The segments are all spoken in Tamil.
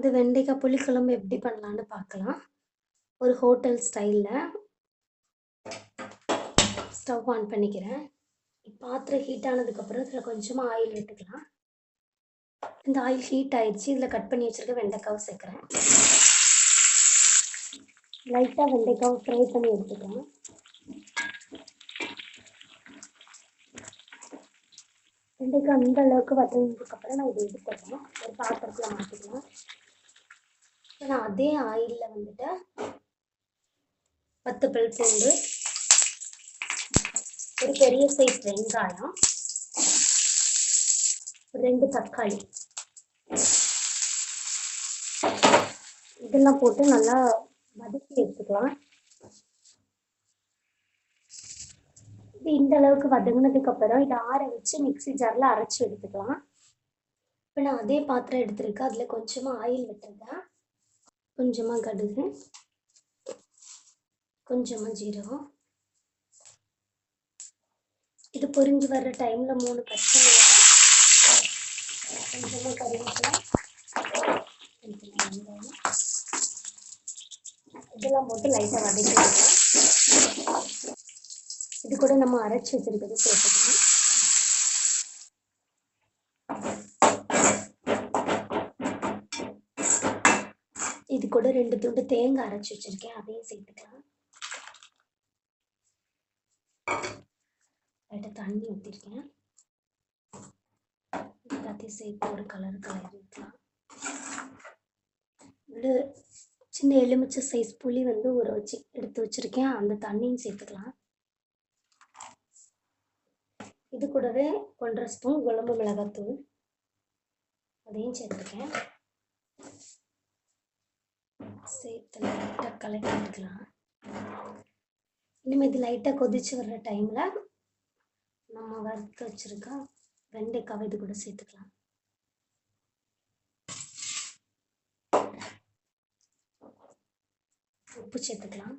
இந்த வெண்டைக்காய் புளிக்குழம்பு எப்படி பண்ணலான்னு பார்க்கலாம். ஒரு ஹோட்டல் ஸ்டைலில் ஸ்டவ் ஆன் பண்ணிக்கிறேன். பாத்திரம் ஹீட் ஆனதுக்கப்புறம் இதில் கொஞ்சமாக ஆயில் விட்டுக்கலாம் இந்த ஆயில் ஹீட் ஆயிடுச்சு. இதில் கட் பண்ணி வச்சுருக்க வெண்டைக்காவை சேர்க்குறேன். லைட்டாக வெண்டைக்காவை ஃப்ரை பண்ணி எடுத்துக்கலாம். வெண்டைக்காய் அந்த அளவுக்கு வதங்கினதுக்கப்புறம் நான் இதை எடுத்துக்கலாம். ஒரு பாத்திரத்தில் மாற்றிக்கலாம் நான் அதே ஆயிலில் வந்துட்டு பத்து பல் பூண்டு ஒரு பெரிய சைஸ் வெங்காயம் ரெண்டு தக்காளி. இதெல்லாம் போட்டு நல்லா வதக்கி எடுத்துக்கலாம். இது இந்த அளவுக்கு வதங்கினதுக்கு அப்புறம் இதை ஆற வச்சு மிக்ஸி ஜாரில் அரைச்சி எடுத்துக்கலாம். இப்போ நான் அதே பாத்திரம் எடுத்திருக்கேன். அதில் கொஞ்சமாக ஆயில் விட்டுருக்கேன் கொஞ்சமாக கடுகு கொஞ்சமாக ஜீரகம். இது பொரிஞ்சு வர்ற டைமில் மூணு பச்சை மிளகாய் கொஞ்சமாக கருவேப்பிலை இதெல்லாம் போட்டு லைட்டாக வதக்கிக்கலாம். இது கூட நம்ம அரைச்சி வச்சிருக்கிறது சேர்த்துக்கலாம் இது கூட ரெண்டு துண்டு தேங்காய் அரைச்சி வச்சிருக்கேன். அதையும் சேர்த்துக்கலாம். லைட்டாக தண்ணி ஊற்றிருக்கேன் எல்லாத்தையும் சேர்த்து ஒரு கலர் கலர் ஊற்றலாம் ஒரு சின்ன எலுமிச்சை சைஸ் புளி வந்து ஊற வச்சு எடுத்து வச்சிருக்கேன். அந்த தண்ணியும் சேர்த்துக்கலாம். இது கூடவே ஒன்றரை ஸ்பூன் குழம்பு மிளகாத்தூள். அதையும் சேர்த்துருக்கேன். சேர்த்து லைட்டாக கலக்கி விட்டுக்கலாம் இனிமேல் இது லைட்டாக கொதிச்சு வர்ற டைமில் நம்ம வறுத்து வச்சுருக்க வெண்டைக்காவை இது கூட சேர்த்துக்கலாம். உப்பு சேர்த்துக்கலாம்.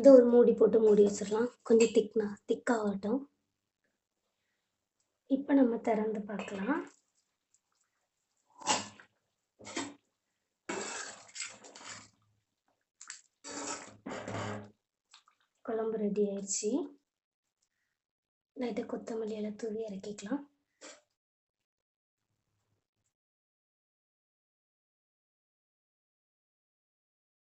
இதை ஒரு மூடி போட்டு மூடி வச்சிடலாம். கொஞ்சம் திக்னா திக்காகட்டும். இப்போ நம்ம திறந்து பார்க்கலாம். குழம்பு ரெடி ஆயிடுச்சு. லைட்டாக கொத்தமல்லி எல்லாம் தூவி இறக்கிக்கலாம்.